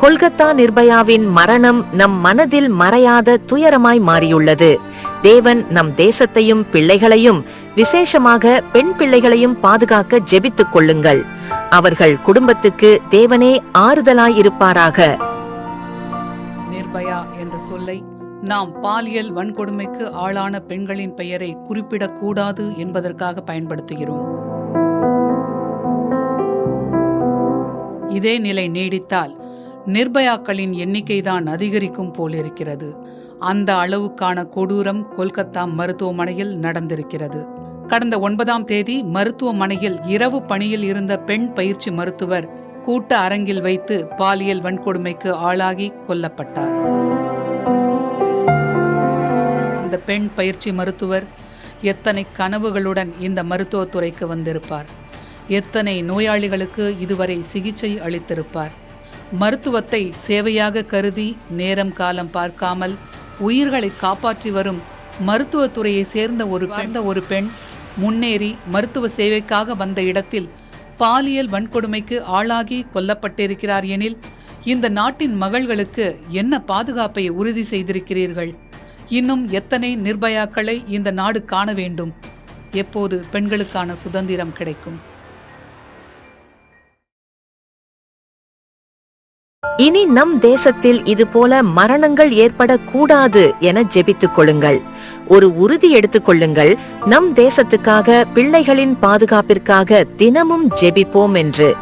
கொல்கத்தா நிர்பயாவின் மரணம் நம் மனதில் மறையாத துயரமாய் மாறியுள்ளது. தேவன் நம் தேசத்தையும் பிள்ளைகளையும் விசேஷமாக பெண் பிள்ளைகளையும் பாதுகாக்க ஜெபித்துக் கொள்ளுங்கள். அவர்கள் குடும்பத்துக்கு தேவனே ஆறுதலாயிருப்பாராக நிர்பயா என்ற சொல்லை நாம் பாலியல் வன்கொடுமைக்கு ஆளான பெண்களின் பெயரை குறிப்பிடக்கூடாது என்பதற்காக பயன்படுத்துகிறோம். இதே நிலை நீடித்தால் நிர்பயாக்களின் எண்ணிக்கைதான் அதிகரிக்கும் போலிருக்கிறது. அந்த அளவுக்கான கொடூரம் கொல்கத்தா மருத்துவமனையில் நடந்திருக்கிறது. கடந்த ஒன்பதாம் தேதி மருத்துவமனையில் இரவு பணியில் இருந்த பெண் பயிற்சி மருத்துவர் கூட்ட அரங்கில் வைத்து பாலியல் வன்கொடுமைக்கு ஆளாகி கொல்லப்பட்டார். அந்த பெண் பயிற்சி மருத்துவர் எத்தனை கனவுகளுடன் இந்த மருத்துவத்துறைக்கு வந்திருப்பார். எத்தனை நோயாளிகளுக்கு இதுவரை சிகிச்சை அளித்திருப்பார். மருத்துவத்தை சேவையாக கருதி நேரம் காலம் பார்க்காமல் உயிர்களை காப்பாற்றி வரும் மருத்துவத்துறையை சேர்ந்த ஒரு பெண் ஒரு பெண் முன்னேறி மருத்துவ சேவைக்காக வந்த இடத்தில் பாலியல் வன்கொடுமைக்கு ஆளாகி கொல்லப்பட்டிருக்கிறார் எனில் இந்த நாட்டின் மகள்களுக்கு என்ன பாதுகாப்பை உறுதி செய்திருக்கிறீர்கள்? இன்னும் எத்தனை நிர்பயாக்களை இந்த நாடு காண வேண்டும்? எப்போது பெண்களுக்கான சுதந்திரம் கிடைக்கும்? இனி நம் தேசத்தில் இதுபோல மரணங்கள் ஏற்படக்கூடாது என ஜெபித்துக் கொள்ளுங்கள். ஒரு உறுதி எடுத்துக் கொள்ளுங்கள். நம் தேசத்துக்காக பிள்ளைகளின் பாதுகாப்பிற்காக தினமும் ஜெபிப்போம் என்று.